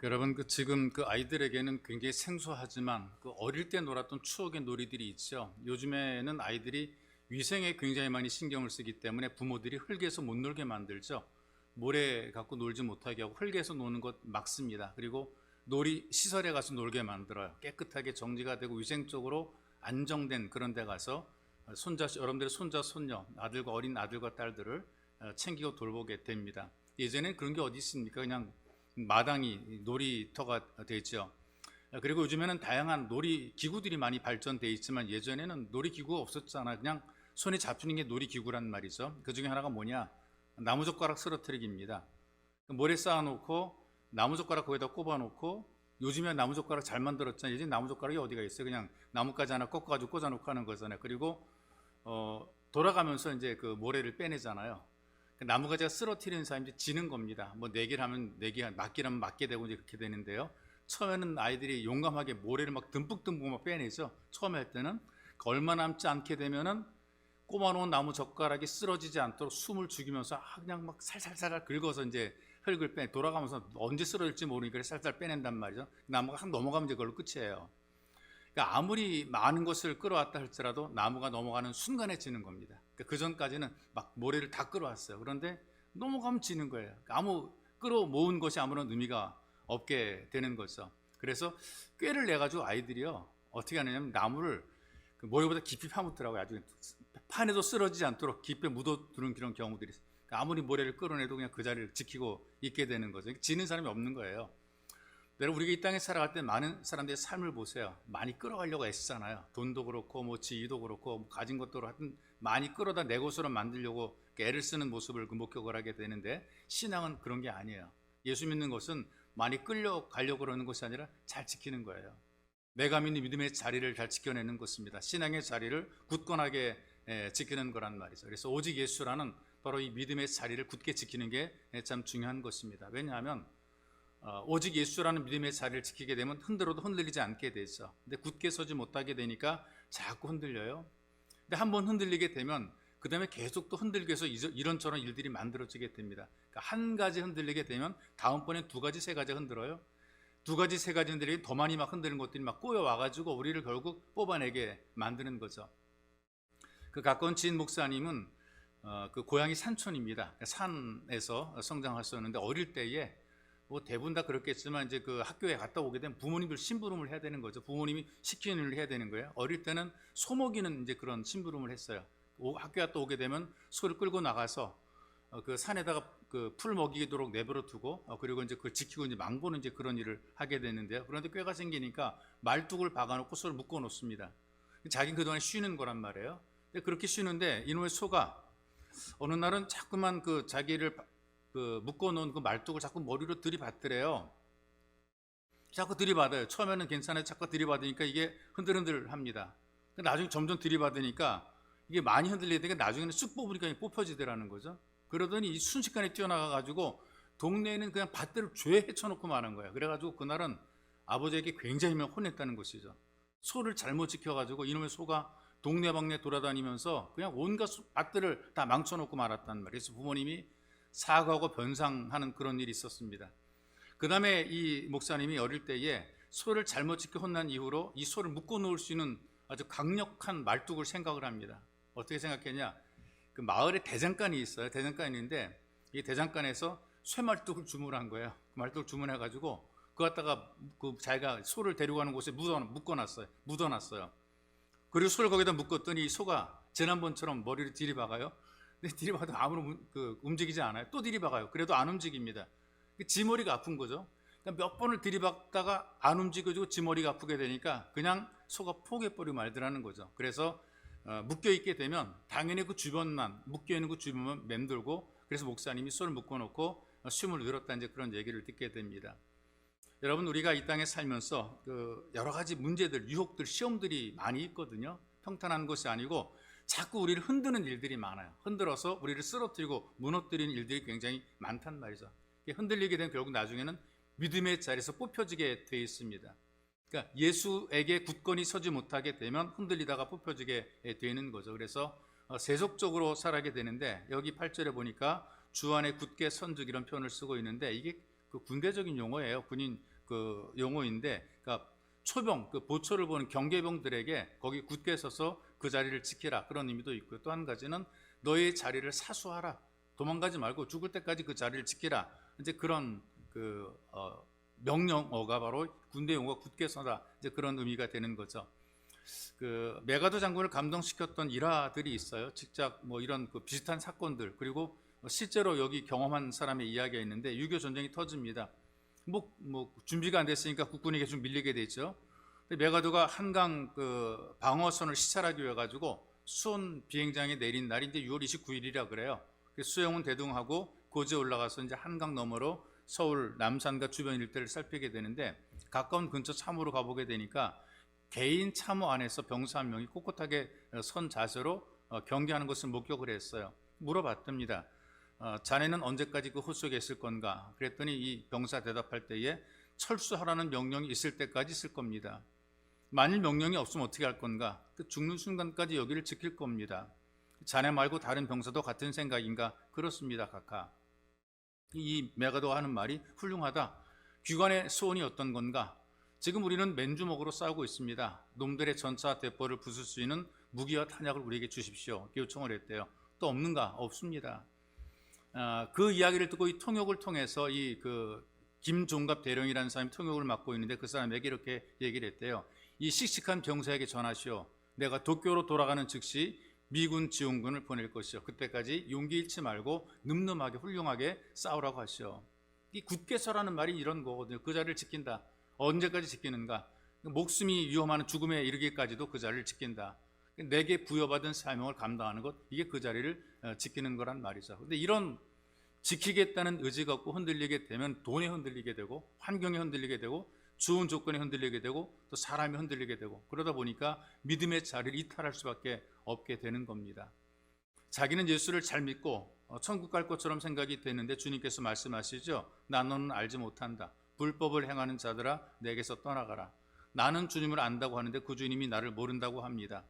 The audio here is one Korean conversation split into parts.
그 여러분 그 지금 그 아이들에게는 굉장히 생소하지만 그 어릴 때 놀았던 추억의 놀이들이 있죠. 요즘에는 아이들이 위생에 굉장히 많이 신경을 쓰기 때문에 부모들이 흙에서 못 놀게 만들죠. 모래 갖고 놀지 못하게 하고 흙에서 노는 것 막습니다. 그리고 놀이 시설에 가서 놀게 만들어요. 깨끗하게 정리가 되고 위생적으로 안정된 그런 데 가서 손자 여러분들의 손자 손녀 아들과 어린 아들과 딸들을 어, 챙기고 돌보게 됩니다. 예전엔 그런 게 어디 있습니까? 그냥 마당이 놀이터가 되죠. 그리고 요즘에는 다양한 놀이 기구들이 많이 발전돼 있지만 예전에는 놀이 기구가 없었잖아. 그냥 손에 잡히는 게 놀이 기구란 말이죠. 그 중에 하나가 뭐냐? 나무젓가락 쓰러뜨리기입니다. 모래 쌓아놓고 나무젓가락 거기다 꼽아놓고 요즘에 나무젓가락 잘 만들었잖아요. 예전에 나무젓가락이 어디가 있어요? 그냥 나뭇가지 하나 꺾어가지고 꽂아놓고 하는 거잖아요. 그리고 어, 돌아가면서 이제 그 모래를 빼내잖아요. 그 나무가지가 쓰러뜨리는 사람이 지는 겁니다. 뭐 내기를 하면 내기, 맞기를 하면 맞게 되고 이제 그렇게 되는데요. 처음에는 아이들이 용감하게 모래를 막 듬뿍듬뿍 막 빼내죠. 처음에 할 때는 그 얼마 남지 않게 되면은 꼽아놓은 나무 젓가락이 쓰러지지 않도록 숨을 죽이면서 아, 그냥 막 살살살 긁어서 이제 흙을 빼 돌아가면서 언제 쓰러질지 모르니까 살살 빼낸단 말이죠. 나무가 한 넘어가면 이제 그걸로 끝이에요. 그러니까 아무리 많은 것을 끌어왔다 할지라도 나무가 넘어가는 순간에 지는 겁니다. 그러니까 그 전까지는 막 모래를 다 끌어왔어요. 그런데 넘어가면 지는 거예요. 그러니까 아무 끌어 모은 것이 아무런 의미가 없게 되는 거죠. 그래서 꾀를 내 가지고 아이들이요 어떻게 하느냐면 나무를 그 모래보다 깊이 파묻더라고요. 아주 판에도 쓰러지지 않도록 깊이 묻어두는 그런 경우들이 있어요. 그러니까 아무리 모래를 끌어내도 그냥 그 자리를 지키고 있게 되는 거죠. 지는 사람이 없는 거예요. 여러분 우리가 이 땅에 살아갈 때 많은 사람들의 삶을 보세요. 많이 끌어가려고 애쓰잖아요. 돈도 그렇고 뭐 지위도 그렇고 뭐 가진 것도 하여튼 많이 끌어다 내 곳으로 만들려고 애를 쓰는 모습을 그 목격을 하게 되는데 신앙은 그런 게 아니에요. 예수 믿는 것은 많이 끌려가려고 그러는 것이 아니라 잘 지키는 거예요. 내가 믿는 믿음의 자리를 잘 지켜내는 것입니다. 신앙의 자리를 굳건하게 지키는 거란 말이죠. 그래서 오직 예수라는 바로 이 믿음의 자리를 굳게 지키는 게 참 중요한 것입니다. 왜냐하면 어, 오직 예수라는 믿음의 자리를 지키게 되면 흔들어도 흔들리지 않게 되죠. 근데 굳게 서지 못하게 되니까 자꾸 흔들려요. 근데 한 번 흔들리게 되면 그 다음에 계속 또 흔들게 해서 이런저런 일들이 만들어지게 됩니다. 그러니까 한 가지 흔들리게 되면 다음번엔 두 가지, 세 가지 흔들어요. 두 가지, 세 가지 흔들리게 더 많이 막 흔드는 것들이 막 꼬여와가지고 우리를 결국 뽑아내게 만드는 거죠. 그 가까운 지인 목사님은 어, 그 고향이 산촌입니다. 산에서 성장하셨는데 어릴 때에 뭐 대부분 다 그렇겠지만 이제 그 학교에 갔다 오게 되면 부모님들 심부름을 해야 되는 거죠. 부모님이 시키는 일을 해야 되는 거예요. 어릴 때는 소먹이는 이제 그런 심부름을 했어요. 학교 갔다 오게 되면 소를 끌고 나가서 어, 그 산에다가 그 풀 먹이도록 내버려 두고 어, 그리고 이제 그걸 지키고 이제 망보는 이제 그런 일을 하게 되는데요. 그런데 꾀가 생기니까 말뚝을 박아놓고 소를 묶어 놓습니다. 자기는 그동안 쉬는 거란 말이에요. 그렇게 쉬는데 이놈의 소가 어느 날은 자꾸만 그 자기를 그 묶어놓은 그 말뚝을 자꾸 머리로 들이받더래요. 자꾸 들이받아요. 처음에는 괜찮아요. 자꾸 들이받으니까 이게 흔들흔들 합니다. 나중에 점점 들이받으니까 이게 많이 흔들리게 되니까 나중에는 쑥 뽑으니까 뽑혀지더라는 거죠. 그러더니 순식간에 뛰어나가가지고 동네에는 그냥 밭들을 죄 헤쳐놓고 마는 거예요. 그래가지고 그날은 아버지에게 굉장히 혼냈다는 것이죠. 소를 잘못 지켜가지고 이놈의 소가 동네방네 돌아다니면서 그냥 온갖 밭들을 다 망쳐놓고 말았단 말이에요. 그래서 부모님이 사과하고 변상하는 그런 일이 있었습니다. 그 다음에 이 목사님이 어릴 때에 소를 잘못 지켜 혼난 이후로 이 소를 묶어 놓을 수 있는 아주 강력한 말뚝을 생각을 합니다. 어떻게 생각했냐? 그 마을에 대장간이 있어요. 대장간이 있는데 이 대장간에서 쇠말뚝을 주문한 거예요. 그 말뚝을 주문해가지고 그 갖다가 그 자기가 소를 데리고 가는 곳에 묻어, 묶어놨어요. 묻어놨어요. 그리고 소를 거기다 묶었더니 소가 지난번처럼 머리를 들이박아요. 근데 들이박아도 아무런 그 움직이지 않아요. 또 들이박아요. 그래도 안 움직입니다. 지 머리가 아픈 거죠. 그러니까 몇 번을 들이박다가 안 움직여지고 지 머리가 아프게 되니까 그냥 소가 포기해버리고 말더라는 거죠. 그래서 어, 묶여 있게 되면 당연히 그 주변만 묶여 있는 그 주변만 맴돌고 그래서 목사님이 소를 묶어놓고 숨을 늘었다 이제 그런 얘기를 듣게 됩니다. 여러분 우리가 이 땅에 살면서 그 여러 가지 문제들, 유혹들, 시험들이 많이 있거든요. 평탄한 것이 아니고 자꾸 우리를 흔드는 일들이 많아요. 흔들어서 우리를 쓰러뜨리고 무너뜨리는 일들이 굉장히 많단 말이죠. 흔들리게 되면 결국 나중에는 믿음의 자리에서 뽑혀지게 되어 있습니다. 그러니까 예수에게 굳건히 서지 못하게 되면 흔들리다가 뽑혀지게 되는 거죠. 그래서 어, 세속적으로 살아게 되는데 여기 8절에 보니까 주 안에 굳게 선즉 이런 표현을 쓰고 있는데 이게 그 군대적인 용어예요. 군인 그 용어인데, 그러니까 초병, 그 보초를 보는 경계병들에게 거기 굳게 서서 그 자리를 지키라 그런 의미도 있고요. 또 한 가지는 너의 자리를 사수하라. 도망가지 말고 죽을 때까지 그 자리를 지키라. 이제 그런 그 어, 명령어가 바로 군대 용어가 굳게 서다. 이제 그런 의미가 되는 거죠. 그 메가도 장군을 감동시켰던 일화들이 있어요. 직접 뭐 이런 그 비슷한 사건들 그리고 실제로 여기 경험한 사람의 이야기가 있는데 6.25 전쟁이 터집니다. 뭐, 뭐 준비가 안 됐으니까 국군에게 좀 밀리게 되죠. 메가도가 한강 그 방어선을 시찰하기 위해 가지고 수원 비행장에 내린 이제 6월 29일이라 그래요. 수영은 대동하고 고지에 올라가서 이제 한강 너머로 서울 남산과 주변 일대를 살피게 되는데 가까운 근처 참호로 가보게 되니까 개인 참호 안에서 병사 한 명이 꼿꼿하게 선 자세로 어, 경계하는 것을 목격을 했어요. 물어봤답니다. 어, 자네는 언제까지 그 호수에 있을 건가? 그랬더니 이 병사 대답할 때에 철수하라는 명령이 있을 때까지 있을 겁니다. 만일 명령이 없으면 어떻게 할 건가? 그 죽는 순간까지 여기를 지킬 겁니다. 자네 말고 다른 병사도 같은 생각인가? 그렇습니다, 각하. 이 메가도 하는 말이 훌륭하다. 귀관의 소원이 어떤 건가? 지금 우리는 맨주먹으로 싸우고 있습니다. 놈들의 전차 대포를 부술 수 있는 무기와 탄약을 우리에게 주십시오. 요청을 했대요. 또 없는가? 없습니다. 아, 그 이야기를 듣고 이 통역을 통해서 이 그 김종갑 대령이라는 사람이 통역을 맡고 있는데 그 사람에게 이렇게 얘기를 했대요. 이 씩씩한 병사에게 전하시오. 내가 도쿄로 돌아가는 즉시 미군 지원군을 보낼 것이요. 그때까지 용기 잃지 말고 늠름하게 훌륭하게 싸우라고 하시오. 이 굳게 서라는 말이 이런 거거든요. 그 자리를 지킨다. 언제까지 지키는가? 목숨이 위험한 죽음에 이르기까지도 그 자리를 지킨다. 내게 부여받은 사명을 감당하는 것 이게 그 자리를 어, 지키는 거란 말이죠. 근데 이런 지키겠다는 의지가 없고 흔들리게 되면 돈에 흔들리게 되고 환경에 흔들리게 되고 좋은 조건에 흔들리게 되고 또 사람이 흔들리게 되고 그러다 보니까 믿음의 자리를 이탈할 수밖에 없게 되는 겁니다. 자기는 예수를 잘 믿고 어, 천국 갈 것처럼 생각이 되는데 주님께서 말씀하시죠. 나 너는 알지 못한다. 불법을 행하는 자들아 내게서 떠나가라. 나는 주님을 안다고 하는데 그 주님이 나를 모른다고 합니다.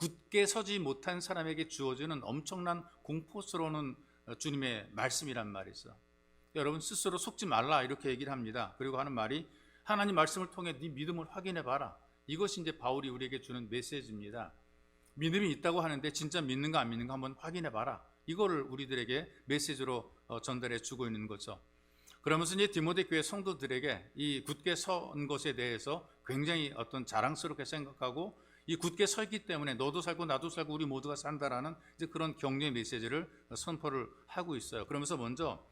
굳게 서지 못한 사람에게 주어지는 엄청난 공포스러운 어, 주님의 말씀이란 말이죠. 여러분 스스로 속지 말라 이렇게 얘기를 합니다. 그리고 하는 말이 하나님 말씀을 통해 네 믿음을 확인해 봐라. 이것이 이제 바울이 우리에게 주는 메시지입니다. 믿음이 있다고 하는데 진짜 믿는가 안 믿는가 한번 확인해 봐라. 이거를 우리들에게 메시지로 어, 전달해 주고 있는 거죠. 그러면서 이제 디모데 교회 성도들에게 이 굳게 선 것에 대해서 굉장히 어떤 자랑스럽게 생각하고 이 굳게 서 있기 때문에 너도 살고 나도 살고 우리 모두가 산다라는 이제 그런 격려의 메시지를 선포를 하고 있어요. 그러면서 먼저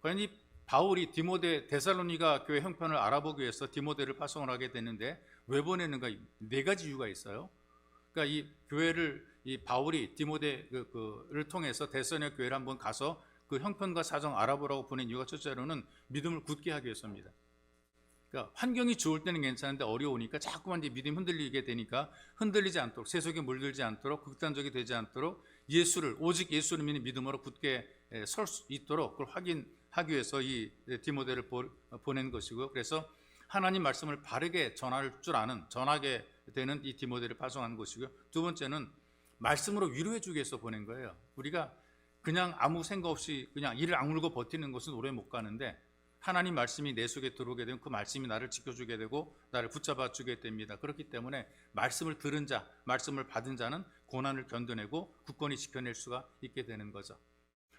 과연 이 바울이 디모데 데살로니가 교회 형편을 알아보기 위해서 디모데를 파송을 하게 됐는데 왜 보내는가 네 가지 이유가 있어요. 그러니까 이 교회를 이 바울이 디모데를 그, 통해서 데살로니가 교회를 한번 가서 그 형편과 사정 알아보라고 보낸 이유가 첫째로는 믿음을 굳게 하기 위해서입니다. 그러니까 환경이 좋을 때는 괜찮은데 어려우니까 자꾸만 이제 믿음 흔들리게 되니까 흔들리지 않도록 세속에 물들지 않도록 극단적이 되지 않도록 예수를 오직 예수를 믿는 믿음으로 굳게 설 수 있도록 그걸 확인하기 위해서 이 디모데를 보낸 것이고요. 그래서 하나님 말씀을 바르게 전할 줄 아는 전하게 되는 이 디모데를 파송한 것이고요. 두 번째는 말씀으로 위로해 주기 위해서 보낸 거예요. 우리가 그냥 아무 생각 없이 그냥 이를 악물고 버티는 것은 오래 못 가는데 하나님 말씀이 내 속에 들어오게 되면 그 말씀이 나를 지켜주게 되고 나를 붙잡아 주게 됩니다. 그렇기 때문에 말씀을 들은 자, 말씀을 받은 자는 고난을 견뎌내고 굳건히 지켜낼 수가 있게 되는 거죠.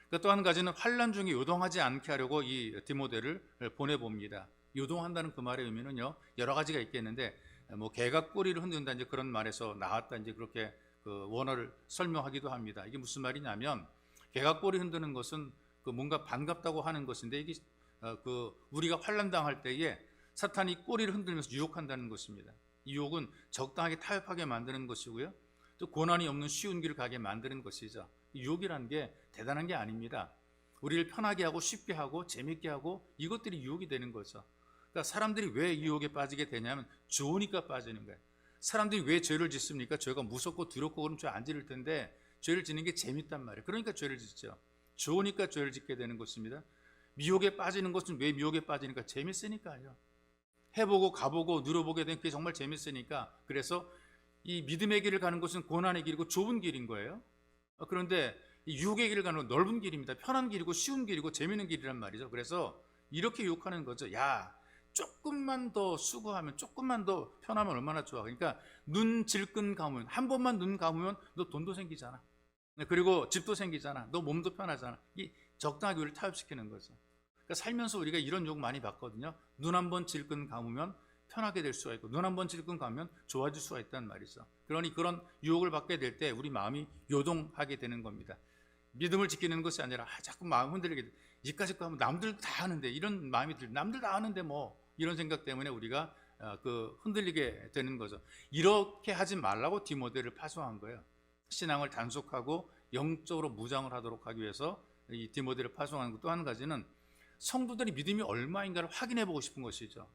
그러니까 또한 가지는 환란 중에 요동하지 않게 하려고 이 디모데를 보내봅니다. 요동한다는 그 말의 의미는요 여러 가지가 있겠는데 뭐 개가 꼬리를 흔든다 이제 그런 말에서 나왔다 이제 그렇게 그 원어를 설명하기도 합니다. 이게 무슨 말이냐면 개가 꼬리 흔드는 것은 그 뭔가 반갑다고 하는 것인데 이게 어, 그 우리가 환란 당할 때에 사탄이 꼬리를 흔들면서 유혹한다는 것입니다. 유혹은 적당하게 타협하게 만드는 것이고요. 또 고난이 없는 쉬운 길을 가게 만드는 것이죠. 유혹이라는 게 대단한 게 아닙니다. 우리를 편하게 하고 쉽게 하고 재밌게 하고 이것들이 유혹이 되는 거죠. 그러니까 사람들이 왜 유혹에 빠지게 되냐면 좋으니까 빠지는 거예요. 사람들이 왜 죄를 짓습니까? 죄가 무섭고 두렵고 그러면 죄안 지를 텐데 죄를 짓는 게 재밌단 말이에요. 그러니까 죄를 짓죠. 좋으니까 죄를 짓게 되는 것입니다. 미혹에 빠지는 것은 왜 미혹에 빠지니까 재밌으니까요. 해보고 가보고 누려보게 된 그게 정말 재밌으니까 그래서 이 믿음의 길을 가는 것은 고난의 길이고 좁은 길인 거예요. 어, 그런데 이 유혹의 길을 가는 건 넓은 길입니다. 편한 길이고 쉬운 길이고 재밌는 길이란 말이죠. 그래서 이렇게 유혹하는 거죠. 야, 조금만 더 수고하면 조금만 더 편하면 얼마나 좋아. 그러니까 눈 질끈 감으면 한 번만 눈 감으면 너 돈도 생기잖아. 네, 그리고 집도 생기잖아. 너 몸도 편하잖아. 이 적당하게 우리를 타협시키는 거죠. 그러니까 살면서 우리가 이런 욕 많이 받거든요. 눈 한 번 질끈 감으면 편하게 될 수가 있고 눈 한 번 질끈 감으면 좋아질 수가 있다는 말이죠. 그러니 그런 유혹을 받게 될 때 우리 마음이 요동하게 되는 겁니다. 믿음을 지키는 것이 아니라 아, 자꾸 마음 흔들리게 돼. 이까지 거 하면 남들 다 하는데 이런 마음이 들 남들 다 하는데 뭐 이런 생각 때문에 우리가 어, 그 흔들리게 되는 거죠. 이렇게 하지 말라고 디모데를 파송한 거예요. 신앙을 단속하고 영적으로 무장을 하도록 하기 위해서 이 디모데를 파송한 것또 한 가지는 성도들이 믿음이 얼마인가를 확인해 보고 싶은 것이죠.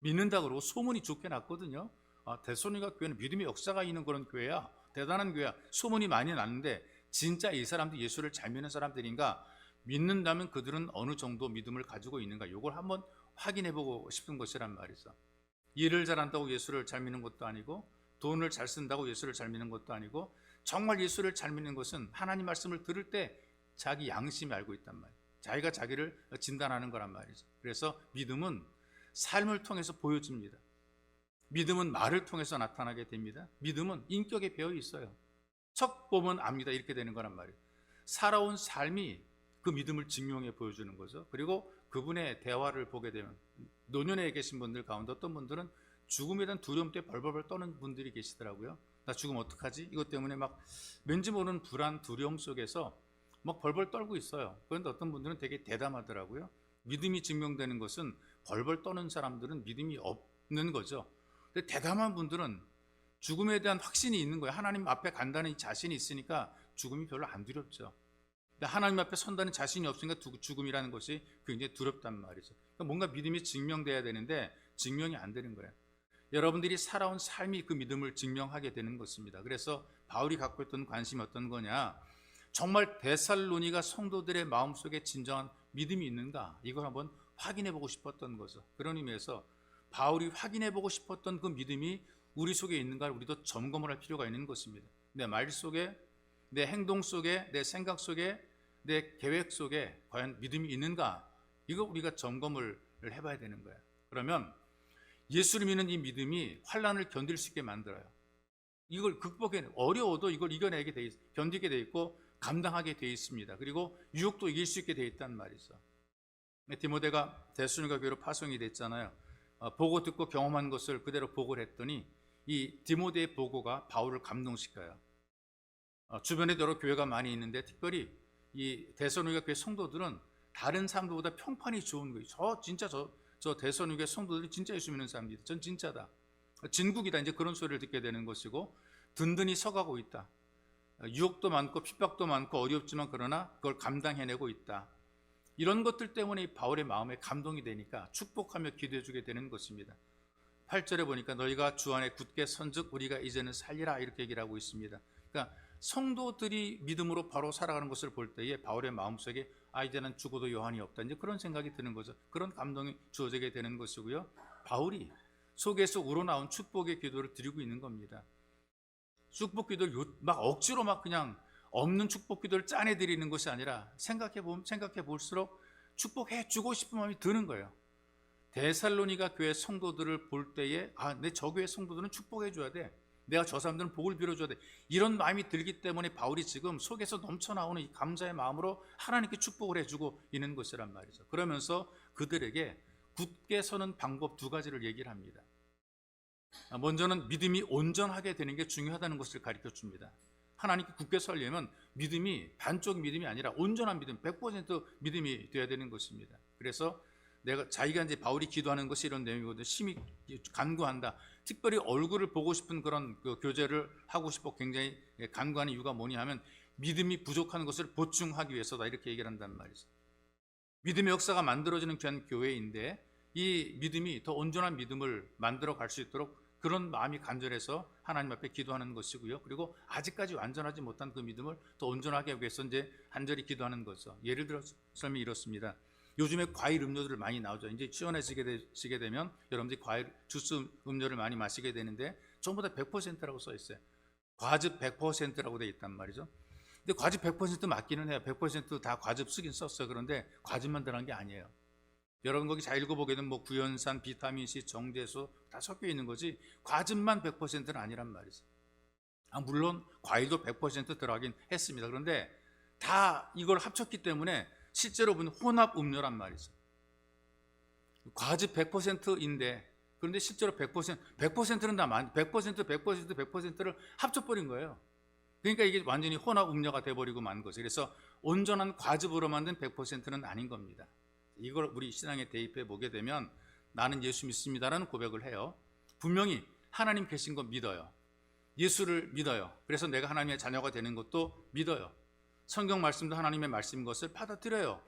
믿는다 그러고 소문이 좋게 났거든요. 아, 대소니가 교회는 믿음의 역사가 있는 그런 교회야. 대단한 교회야. 소문이 많이 났는데 진짜 이 사람들 예수를 잘 믿는 사람들인가? 믿는다면 그들은 어느 정도 믿음을 가지고 있는가? 이걸 한번 확인해 보고 싶은 것이란 말이죠. 일을 잘한다고 예수를 잘 믿는 것도 아니고 돈을 잘 쓴다고 예수를 잘 믿는 것도 아니고 정말 예수를 잘 믿는 것은 하나님 말씀을 들을 때 자기 양심이 알고 있단 말이에요. 자기가 자기를 진단하는 거란 말이죠. 그래서 믿음은 삶을 통해서 보여집니다. 믿음은 말을 통해서 나타나게 됩니다. 믿음은 인격에 배어 있어요. 척 보면 압니다. 이렇게 되는 거란 말이에요. 살아온 삶이 그 믿음을 증명해 보여주는 거죠. 그리고 그분의 대화를 보게 되면 노년에 계신 분들 가운데 어떤 분들은 죽음에 대한 두려움 때문에 벌벌벌 떠는 분들이 계시더라고요. 나 죽으면 어떡하지? 이것 때문에 막 왠지 모르는 불안, 두려움 속에서 막 벌벌 떨고 있어요. 그런데 어떤 분들은 되게 대담하더라고요. 믿음이 증명되는 것은 벌벌 떠는 사람들은 믿음이 없는 거죠. 근데 대담한 분들은 죽음에 대한 확신이 있는 거예요. 하나님 앞에 간다는 자신이 있으니까 죽음이 별로 안 두렵죠. 근데 하나님 앞에 선다는 자신이 없으니까 두- 죽음이라는 것이 굉장히 두렵단 말이죠. 그러니까 뭔가 믿음이 증명돼야 되는데 증명이 안 되는 거예요. 여러분들이 살아온 삶이 그 믿음을 증명하게 되는 것입니다. 그래서 바울이 갖고 있던 관심이 어떤 거냐? 정말 데살로니가 성도들의 마음속에 진정한 믿음이 있는가? 이걸 한번 확인해 보고 싶었던 거죠. 그런 의미에서 바울이 확인해 보고 싶었던 그 믿음이 우리 속에 있는가를 우리도 점검을 할 필요가 있는 것입니다. 내 말 속에, 내 행동 속에, 내 생각 속에, 내 계획 속에 과연 믿음이 있는가? 이거 우리가 점검을 해봐야 되는 거예요. 그러면 예수를 믿는 이 믿음이 환란을 견딜 수 있게 만들어요. 이걸 극복해 어려워도 이걸 이겨내게 돼 있, 견디게 돼 있고 감당하게 돼 있습니다. 그리고 유혹도 이길 수 있게 돼 있단 말이죠. 디모데가 대수님과 교회로 파송이 됐잖아요. 어, 보고 듣고 경험한 것을 그대로 보고를 했더니 이 디모데의 보고가 바울을 감동시켜요. 어, 주변에 여러 교회가 많이 있는데 특별히 이 대선우가 교회 성도들은 다른 사람들보다 평판이 좋은 거예요. 저 진짜 저, 저 대선우교 성도들이 진짜 예수 믿는 사람들이 전 진짜다. 진국이다. 이제 그런 소리를 듣게 되는 것이고 든든히 서가고 있다. 유혹도 많고 핍박도 많고 어렵지만 그러나 그걸 감당해내고 있다. 이런 것들 때문에 바울의 마음에 감동이 되니까 축복하며 기도해 주게 되는 것입니다. 8절에 보니까 너희가 주 안에 굳게 선즉 우리가 이제는 살리라 이렇게 얘기를 하고 있습니다. 그러니까 성도들이 믿음으로 바로 살아가는 것을 볼 때에 바울의 마음속에 아 이제는 죽어도 요한이 없다 이제 그런 생각이 드는 거죠. 그런 감동이 주어지게 되는 것이고요. 바울이 속에서 우러나온 축복의 기도를 드리고 있는 겁니다. 축복 기도를 요- 막 억지로 막 그냥 없는 축복 기도를 짜내 드리는 것이 아니라 생각해 보면 생각해 볼수록 축복해 주고 싶은 마음이 드는 거예요. 데살로니가 교회 성도들을 볼 때에 아, 내 저 교회 성도들은 축복해 줘야 돼. 내가 저 사람들은 복을 빌어 줘야 돼. 이런 마음이 들기 때문에 바울이 지금 속에서 넘쳐 나오는 이 감사의 마음으로 하나님께 축복을 해 주고 있는 것이란 말이죠. 그러면서 그들에게 굳게 서는 방법 두 가지를 얘기를 합니다. 아, 먼저는 믿음이 온전하게 되는 게 중요하다는 것을 가르쳐 줍니다. 하나님께 굳게 서려면 믿음이 반쪽 믿음이 아니라 온전한 믿음, 100% 믿음이 되어야 되는 것입니다. 그래서 내가 자기가 이제 바울이 기도하는 것이 이런 내용이거든요. 심히 간구한다. 특별히 얼굴을 보고 싶은 그런 그 교제를 하고 싶어 굉장히 간구하는 이유가 뭐냐 하면 믿음이 부족한 것을 보충하기 위해서다 이렇게 얘기를 한단 말이죠. 믿음의 역사가 만들어지는 귀한 교회인데 이 믿음이 더 온전한 믿음을 만들어 갈 수 있도록 그런 마음이 간절해서 하나님 앞에 기도하는 것이고요. 그리고 아직까지 완전하지 못한 그 믿음을 더 온전하게 위해서 이제 간절히 기도하는 거죠. 예를 들어 설명 이렇습니다. 요즘에 과일 음료들을 많이 나오죠. 이제 시원해지게 되시게 되 면 여러분들이 과일 주스 음료를 많이 마시게 되는데 전부 다 100%라고 써 있어요. 과즙 100%라고 돼 있단 말이죠. 근데 과즙 100% 맞기는 해요. 100%다 과즙 쓰긴 썼어요. 그런데 과즙만 들어간 게 아니에요. 여러분 거기 잘 읽어보게 되면 뭐 구연산, 비타민 C, 정제수 다 섞여 있는 거지 과즙만 100%는 아니란 말이죠. 아, 물론 과일도 100% 들어가긴 했습니다. 그런데 다 이걸 합쳤기 때문에 실제로 보면 혼합 음료란 말이죠. 과즙 100%인데 그런데 실제로 100% 100%는 다 만, 100% 100% 100%를 합쳐버린 거예요. 그러니까 이게 완전히 혼합 음료가 돼버리고 만 거죠. 그래서 온전한 과즙으로 만든 100%는 아닌 겁니다. 이걸 우리 신앙에 대입해 보게 되면 나는 예수 믿습니다라는 고백을 해요. 분명히 하나님 계신 거 믿어요. 예수를 믿어요. 그래서 내가 하나님의 자녀가 되는 것도 믿어요. 성경 말씀도 하나님의 말씀인 것을 받아들여요.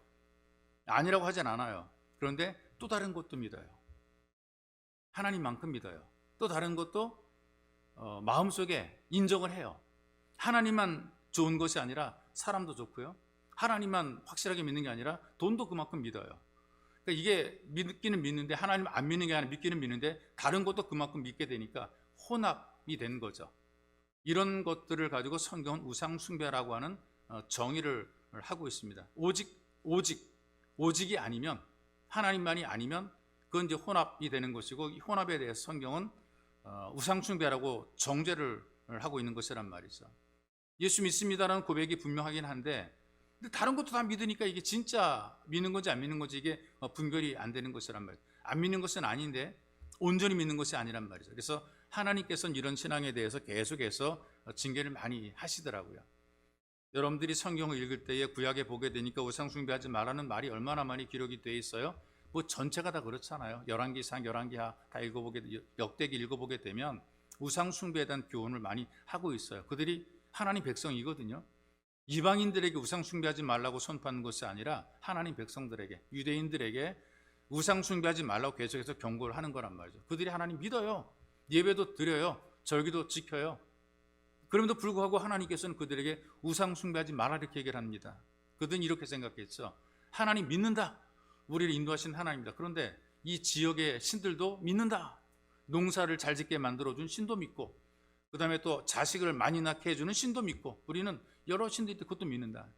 아니라고 하진 않아요. 그런데 또 다른 것도 믿어요. 하나님만큼 믿어요. 또 다른 것도 어, 마음속에 인정을 해요. 하나님만 좋은 것이 아니라 사람도 좋고요. 하나님만 확실하게 믿는 게 아니라 돈도 그만큼 믿어요. 그러니까 이게 믿기는 믿는데 하나님 안 믿는 게 아니라 믿기는 믿는데 다른 것도 그만큼 믿게 되니까 혼합이 된 거죠. 이런 것들을 가지고 성경은 우상 숭배라고 하는 어, 정의를 하고 있습니다. 오직 오직 오직이 아니면 하나님만이 아니면 그건 이제 혼합이 되는 것이고 이 혼합에 대해서 성경은 어, 우상 숭배라고 정죄를 하고 있는 것이란 말이죠. 예수 믿습니다라는 고백이 분명하긴 한데 근데 다른 것도 다 믿으니까 이게 진짜 믿는 건지 안 믿는 건지 이게 어, 분별이 안 되는 것이란 말이죠. 안 믿는 것은 아닌데 온전히 믿는 것이 아니란 말이죠. 그래서 하나님께서는 이런 신앙에 대해서 계속해서 어, 징계를 많이 하시더라고요. 여러분들이 성경을 읽을 때에 구약에 보게 되니까 우상 숭배하지 말라는 말이 얼마나 많이 기록이 되어 있어요. 뭐 전체가 다 그렇잖아요. 열왕기상, 열왕기하 다 읽어보게 역대기 읽어보게 되면 우상 숭배에 대한 교훈을 많이 하고 있어요. 그들이 하나님 백성이거든요. 이방인들에게 우상 숭배하지 말라고 선포하는 것이 아니라 하나님 백성들에게 유대인들에게 우상 숭배하지 말라고 계속해서 경고를 하는 거란 말이죠. 그들이 하나님 믿어요. 예배도 드려요. 절기도 지켜요. 그럼에도 불구하고 하나님께서는 그들에게 우상 숭배하지 말라 이렇게 얘기를 합니다. 그들은 이렇게 생각했죠. 하나님 믿는다. 우리를 인도하신 하나님입니다. 그런데 이 지역의 신들도 믿는다. 농사를 잘 짓게 만들어준 신도 믿고, 그 다음에 또 자식을 많이 낳게 해주는 신도 믿고, 우리는 여러 신들이 그것도 믿는다.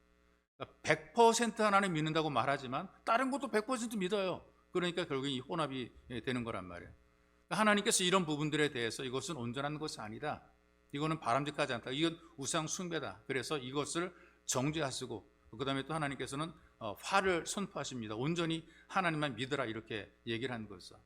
100% 그러니까 하나님 믿는다고 말하지만 다른 것도 100% 믿어요. 그러니까 결국 이 혼합이 되는 거란 말이에요. 그러니까 하나님께서 이런 부분들에 대해서 이것은 온전한 것이 아니다. 이거는 바람직하지 않다. 이건 우상 숭배다. 그래서 이것을 정죄하시고 그 다음에 또 하나님께서는 어, 화를 선포하십니다. 온전히 하나님만 믿으라 이렇게 얘기를 한 거죠.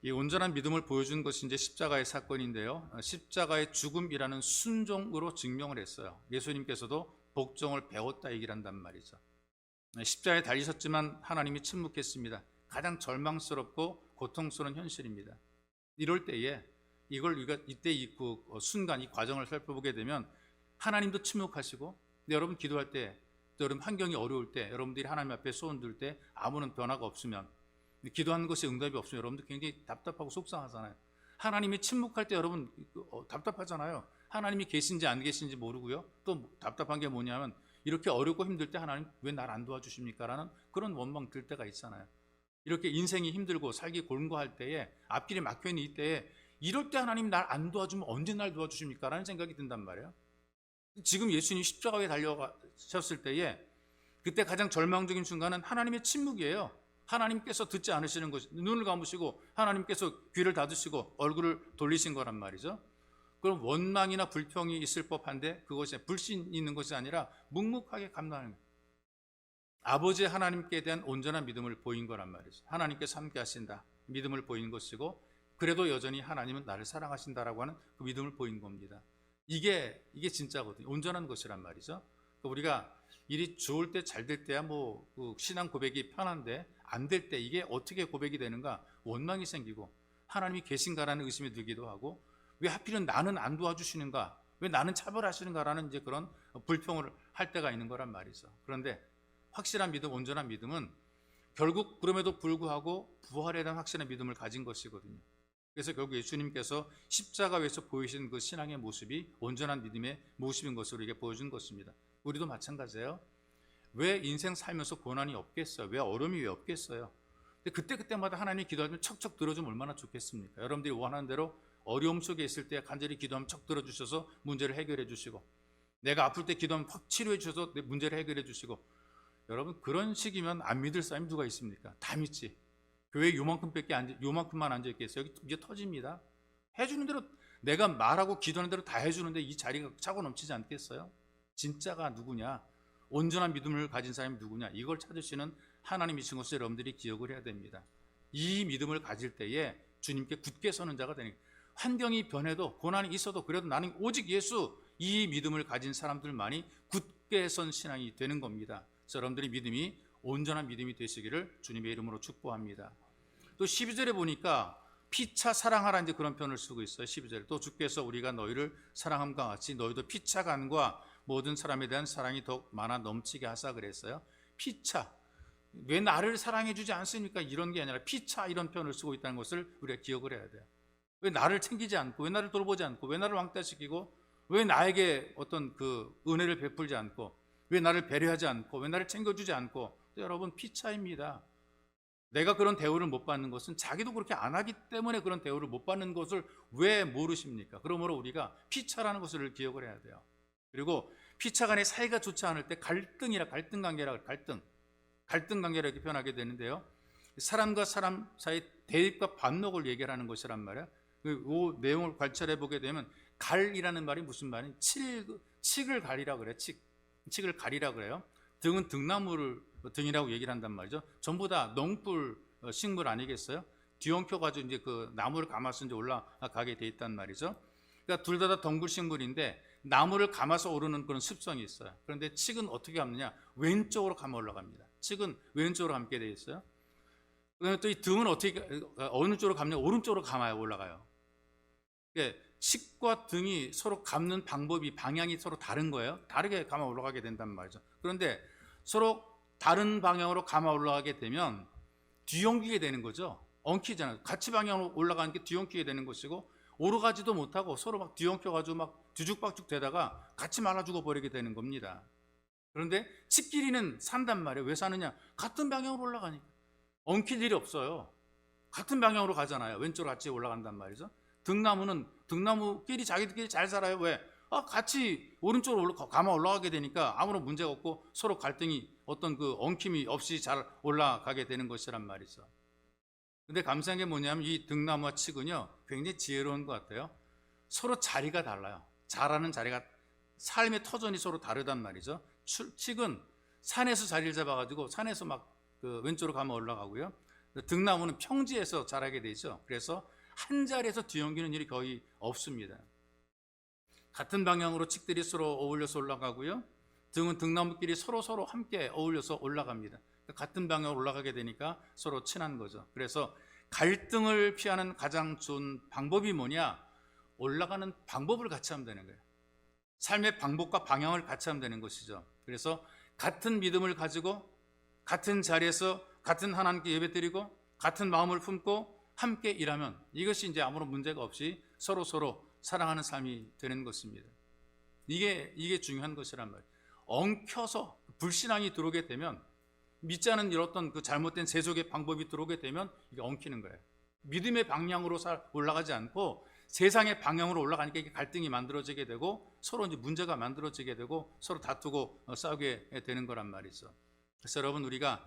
이 온전한 믿음을 보여준 것이 이제 십자가의 사건인데요. 어, 십자가의 죽음이라는 순종으로 증명을 했어요. 예수님께서도 복종을 배웠다 얘기를 한단 말이죠. 어, 십자가에 달리셨지만 하나님이 침묵했습니다. 가장 절망스럽고 고통스러운 현실입니다. 이럴 때에 이걸 이때 이그 순간 이 과정을 살펴보게 되면 하나님도 침묵하시고 여러분 기도할 때 여러분 환경이 어려울 때 여러분들이 하나님 앞에 소원 들때 아무런 변화가 없으면 기도하는 것이 응답이 없으면 여러분들 굉장히 답답하고 속상하잖아요. 하나님이 침묵할 때 여러분 어, 답답하잖아요. 하나님이 계신지 안 계신지 모르고요. 또 답답한 게 뭐냐면 이렇게 어렵고 힘들 때 하나님 왜 날 안 도와주십니까? 라는 그런 원망 들 때가 있잖아요. 이렇게 인생이 힘들고 살기 곤고할 때에 앞길이 막혀 있는 이때에 이럴 때 하나님 날 안 도와주면 언제 날 도와주십니까? 라는 생각이 든단 말이에요. 지금 예수님 십자가에 달려가셨을 때에 그때 가장 절망적인 순간은 하나님의 침묵이에요. 하나님께서 듣지 않으시는 것, 눈을 감으시고 하나님께서 귀를 닫으시고 얼굴을 돌리신 거란 말이죠. 그럼 원망이나 불평이 있을 법한데 그것이 불신 있는 것이 아니라 묵묵하게 감당하는. 아버지 하나님께 대한 온전한 믿음을 보인 거란 말이죠. 하나님께서 함께 하신다. 믿음을 보인 것이고 그래도 여전히 하나님은 나를 사랑하신다라고 하는 그 믿음을 보인 겁니다. 이게 이게 진짜거든요. 온전한 것이란 말이죠. 그러니까 우리가 일이 좋을 때 잘 될 때야 뭐그 신앙 고백이 편한데 안 될 때 이게 어떻게 고백이 되는가 원망이 생기고 하나님이 계신가라는 의심이 들기도 하고 왜 하필은 나는 안 도와주시는가 왜 나는 차별하시는가라는 이제 그런 불평을 할 때가 있는 거란 말이죠. 그런데 확실한 믿음, 온전한 믿음은 결국 그럼에도 불구하고 부활에 대한 확실한 믿음을 가진 것이거든요. 그래서 결국 예수님께서 십자가 위에서 보이신 그 신앙의 모습이 온전한 믿음의 모습인 것으로 이게 보여준 것입니다. 우리도 마찬가지예요. 왜 인생 살면서 고난이 없겠어요? 왜 어려움이 왜 없겠어요? 근데 그때 그때마다 하나님 기도하면 척척 들어주면 얼마나 좋겠습니까? 여러분들이 원하는 대로 어려움 속에 있을 때 간절히 기도하면 척 들어주셔서 문제를 해결해 주시고 내가 아플 때 기도하면 확 치료해 주셔서 문제를 해결해 주시고 여러분 그런 식이면 안 믿을 사람이 누가 있습니까? 다 믿지. 교회 요만큼밖에 안 요만큼만 앉아 있겠어요. 여기 이제 터집니다. 해주는 대로 내가 말하고 기도하는 대로 다 해주는데 이 자리가 차고 넘치지 않겠어요? 진짜가 누구냐? 온전한 믿음을 가진 사람이 누구냐? 이걸 찾으시는 하나님이신 것을 여러분들이 기억을 해야 됩니다. 이 믿음을 가질 때에 주님께 굳게 서는 자가 거예요. 환경이 변해도 고난이 있어도 그래도 나는 오직 예수 이 믿음을 가진 사람들만이 굳게 선 신앙이 되는 겁니다. 여러분들의 믿음이 온전한 믿음이 되시기를 주님의 이름으로 축복합니다. 또 12절에 보니까 피차 사랑하라 이제 그런 표현을 쓰고 있어요. 12절에 또 주께서 우리가 너희를 사랑함과 같이 너희도 피차 간과 모든 사람에 대한 사랑이 더욱 많아 넘치게 하사 그랬어요. 피차 왜 나를 사랑해 주지 않습니까? 이런 게 아니라 피차 이런 표현을 쓰고 있다는 것을 우리가 기억을 해야 돼요. 왜 나를 챙기지 않고 왜 나를 돌보지 않고 왜 나를 왕따시키고 왜 나에게 어떤 그 은혜를 베풀지 않고 왜 나를 배려하지 않고 왜 나를 챙겨주지 않고 여러분 피차입니다. 내가 그런 대우를 못 받는 것은 자기도 그렇게 안 하기 때문에 그런 대우를 못 받는 것을 왜 모르십니까? 그러므로 우리가 피차라는 것을 기억을 해야 돼요. 그리고 피차 간의 사이가 좋지 않을 때 갈등이라 갈등 관계라 갈등 갈등 관계라 이렇게 표현하게 되는데요. 사람과 사람 사이 대립과 반목을 얘기하는 것이란 말이야. 그 내용을 관찰해 보게 되면 갈이라는 말이 무슨 말이 칠 칙을 가리라 그래. 칙 칙을 가리라 그래요. 등은 등나무를 등이라고 얘기를 한단 말이죠. 전부 다 농불 어, 식물 아니겠어요? 뒤엉켜 가지고 이제 그 나무를 감아서 이제 올라가게 돼 있단 말이죠. 그러니까 둘 다 다 덩굴 식물인데 나무를 감아서 오르는 그런 습성이 있어요. 그런데 칡은 어떻게 감느냐? 왼쪽으로 감아 올라갑니다. 칡은 왼쪽으로 감게 돼 있어요. 그다음에 또 이 등은 어떻게 어느 쪽으로 감냐? 오른쪽으로 감아야 올라가요. 그러니까 칡과 등이 서로 감는 방법이 방향이 서로 다른 거예요. 다르게 감아 올라가게 된단 말이죠. 그런데 서로 다른 방향으로 감아 올라가게 되면 뒤엉키게 되는 거죠. 엉키잖아요. 같이 방향으로 올라가는 게 뒤엉키게 되는 것이고 오르가지도 못하고 서로 막 뒤엉켜가지고 막 뒤죽박죽 되다가 같이 말아주고 버리게 되는 겁니다. 그런데 칡끼리는 산단 말이에요. 왜 사느냐? 같은 방향으로 올라가니까. 엉킬 일이 없어요. 같은 방향으로 가잖아요. 왼쪽으로 같이 올라간단 말이죠. 등나무는 등나무끼리 자기들끼리 잘 살아요. 왜? 아, 같이 오른쪽으로 올라, 감아 올라가게 되니까 아무런 문제가 없고 서로 갈등이 어떤 그 엉킴이 없이 잘 올라가게 되는 것이란 말이죠. 근데 감사한 게 뭐냐면 이 등나무와 칡은요 굉장히 지혜로운 것 같아요. 서로 자리가 달라요. 자라는 자리가 삶의 터전이 서로 다르단 말이죠. 칡은 산에서 자리를 잡아가지고 산에서 막 그 왼쪽으로 가면 올라가고요. 등나무는 평지에서 자라게 되죠. 그래서 한 자리에서 뒤엉기는 일이 거의 없습니다. 같은 방향으로 칡들이 서로 어울려서 올라가고요. 등은 등나무끼리 서로 서로 함께 어울려서 올라갑니다. 같은 방향으로 올라가게 되니까 서로 친한 거죠. 그래서 갈등을 피하는 가장 좋은 방법이 뭐냐? 올라가는 방법을 같이 하면 되는 거예요. 삶의 방법과 방향을 같이 하면 되는 것이죠. 그래서 같은 믿음을 가지고 같은 자리에서 같은 하나님께 예배드리고 같은 마음을 품고 함께 일하면 이것이 이제 아무런 문제가 없이 서로 서로 사랑하는 삶이 되는 것입니다. 이게 이게 중요한 것이란 말이에요. 엉켜서 불신앙이 들어오게 되면 믿지 않은 이런 그 잘못된 세속의 방법이 들어오게 되면 이게 엉키는 거예요. 믿음의 방향으로 올라가지 않고 세상의 방향으로 올라가니까 이게 갈등이 만들어지게 되고 서로 이제 문제가 만들어지게 되고 서로 다투고 어, 싸우게 되는 거란 말이죠. 그래서 여러분 우리가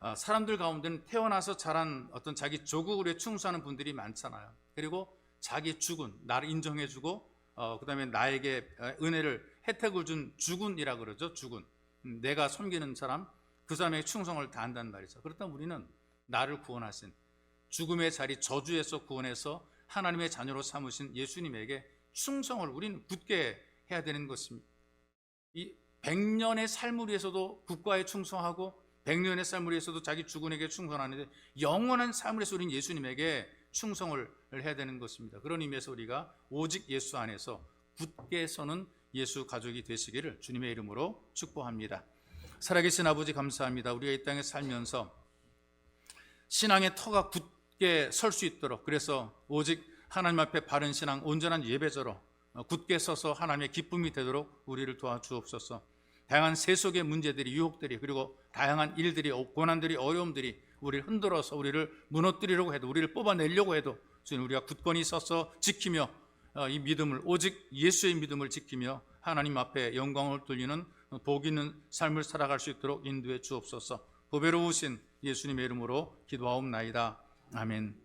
아, 사람들 가운데는 태어나서 자란 어떤 자기 조국을 충수하는 분들이 많잖아요. 그리고 자기 주군, 나를 인정해주고 어, 그다음에 나에게 어, 은혜를 혜택을 준 주군이라 그러죠. 주군. 음, 내가 섬기는 사람, 그 사람에게 충성을 다한다는 말이죠. 그렇다면 우리는 나를 구원하신 죽음의 자리 저주에서 구원해서 하나님의 자녀로 삼으신 예수님에게 충성을 우리는 굳게 해야 되는 것입니다. 이 100년의 삶을 위해서도 국가에 충성하고 100년의 삶을 위해서도 자기 주군에게 충성하는데 영원한 삶을 위해서 우리는 예수님에게 충성을 해야 되는 것입니다. 그런 의미에서 우리가 오직 예수 안에서 굳게 서는 예수 가족이 되시기를 주님의 이름으로 축복합니다. 살아계신 아버지 감사합니다. 우리가 이 땅에 살면서 신앙의 터가 굳 게 설 수 있도록 그래서 오직 하나님 앞에 바른 신앙, 온전한 예배자로 굳게 서서 하나님의 기쁨이 되도록 우리를 도와주옵소서. 다양한 세속의 문제들이 유혹들이 그리고 다양한 일들이 고난들이 어려움들이 우리를 흔들어서 우리를 무너뜨리려고 해도 우리를 뽑아내려고 해도 주님 우리가 굳건히 서서 지키며 어, 이 믿음을 오직 예수의 믿음을 지키며 하나님 앞에 영광을 돌리는 복 있는 삶을 살아갈 수 있도록 인도해 주옵소서. 보배로우신 예수님의 이름으로 기도하옵나이다. 아멘.